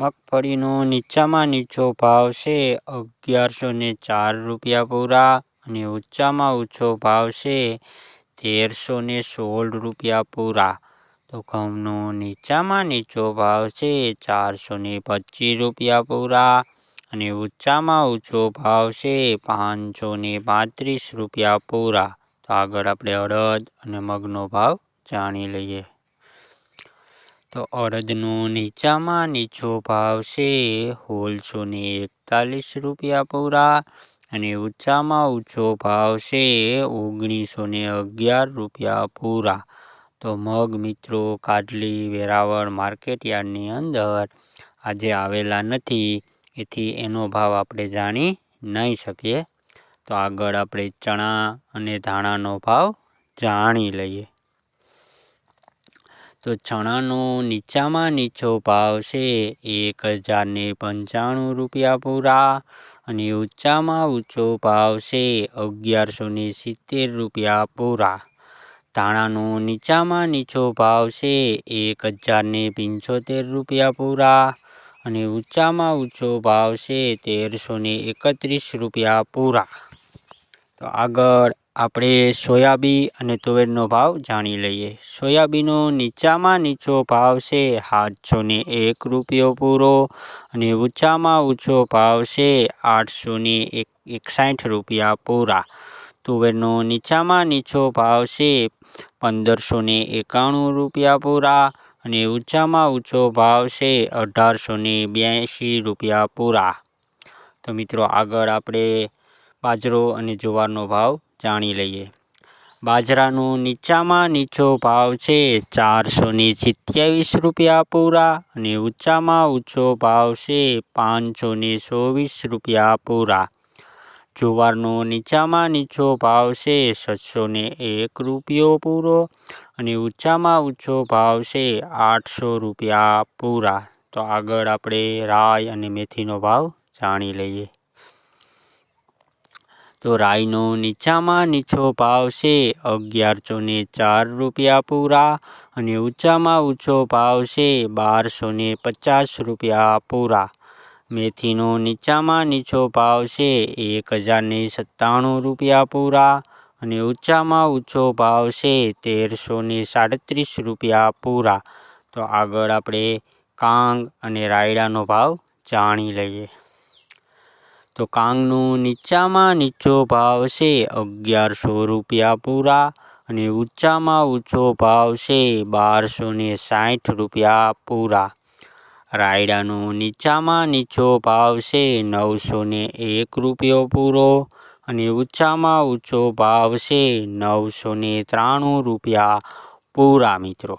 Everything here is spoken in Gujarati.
મગફળીનો નીચામાં નીચો ભાવ છે. અગિયારસો ને ચાર રૂપિયા પૂરા અને ઊંચામાં ઊંચો ભાવ છે. તેરસો ને સોળ રૂપિયા પૂરા. તો ઘઉંનો નીચામાં નીચો ભાવ છે. ચારસો ને પચીસ રૂપિયા પૂરા અને ઊંચામાં ઊંચો ભાવ છે. પાંચસો ને પાંત્રીસ રૂપિયા પૂરા. તો આગળ આપણે અડદ અને મગનો ભાવ જાણી લઈએ. તો અડદનો નીચામાં નીચો ભાવ છે. હોલસો એકતાલીસ રૂપિયા પૂરા અને ઊંચામાં ઊંચો ભાવ છે. ઓગણીસો અગિયાર રૂપિયા પૂરા. તો મગ મિત્રો કાડલી વેરાવળ માર્કેટ યાર્ડની અંદર આજે આવેલા નથી. એથી એનો ભાવ આપણે જાણી નહીં શકીએ. તો આગળ આપણે ચણા અને ધાણાનો ભાવ જાણી લઈએ. તો ચણાનો નીચામાં નીચો ભાવ છે. એક હજારને પંચાણું રૂપિયા પૂરા અને ઊંચામાં ઊંચો ભાવ છે. અગિયારસો ને સિત્તેર રૂપિયા પૂરા. ધાણાનો નીચામાં નીચો ભાવ છે. એક હજારને પંચોતેર રૂપિયા પૂરા અને ઊંચામાં ઊંચો ભાવ છે. તેરસો એકત્રીસ રૂપિયા પૂરા. તો આગળ આપણે સોયાબી અને તુવેરનો ભાવ જાણી લઈએ. સોયાબીનો નીચામાં નીચો ભાવ છે, સાતસો ને એક રૂપિયો પૂરો અને ઊંચામાં ઊંચો ભાવ છે, આઠસો ને એક, એકસાઠ રૂપિયા પૂરા. તુવેરનો નીચામાં નીચો ભાવ છે, પંદરસો ને એકાણું રૂપિયા પૂરા અને ઊંચામાં ઊંચો ભાવ છે, અઢારસો ને બ્યાસી રૂપિયા પૂરા. તો મિત્રો આગળ આપણે બાજરો અને જુવારનો ભાવ જાણી લઈએ. બાજરાનો નીચામાં નીચો ભાવ છે ચારસો ને સિત્યાવીસ રૂપિયા પૂરા અને ઊંચામાં ઊંચો ભાવ છે પાંચસો ને ચોવીસ રૂપિયા પૂરા. જુવારનો નીચામાં નીચો ભાવ છે છસો ને એક રૂપિયો પૂરો અને ઊંચામાં ઊંચો ભાવ છે, આઠસો રૂપિયા પૂરા. તો આગળ આપણે રાય અને મેથીનો ભાવ જાણી લઈએ. તો રાઈનો નીચામાં નીચો ભાવ છે અગિયારસો ને ચાર રૂપિયા પૂરા અને ઊંચામાં ઊંચો ભાવ છે બારસો ને પચાસ રૂપિયા પૂરા. મેથીનો નીચામાં નીચો ભાવ છે એક હજારને સત્તાણું રૂપિયા પૂરા અને ઊંચામાં ઊંચો ભાવ છે તેરસો ને સાડત્રીસ રૂપિયા પૂરા. તો આગળ આપણે કાંગ અને રાયડાનો ભાવ જાણી લઈએ. તો કાંગનો નીચામાં નીચો ભાવ છે, અગિયારસો રૂપિયા પૂરા અને ઊંચામાં ઊંચો ભાવ છે, બારસો ને સાઠ રૂપિયા પૂરા. રાયડાનો નીચામાં નીચો ભાવ છે, નવસો ને એક રૂપિયો પૂરો અને ઊંચામાં ઊંચો ભાવ છે, નવસો ત્રાણું રૂપિયા પૂરા મિત્રો.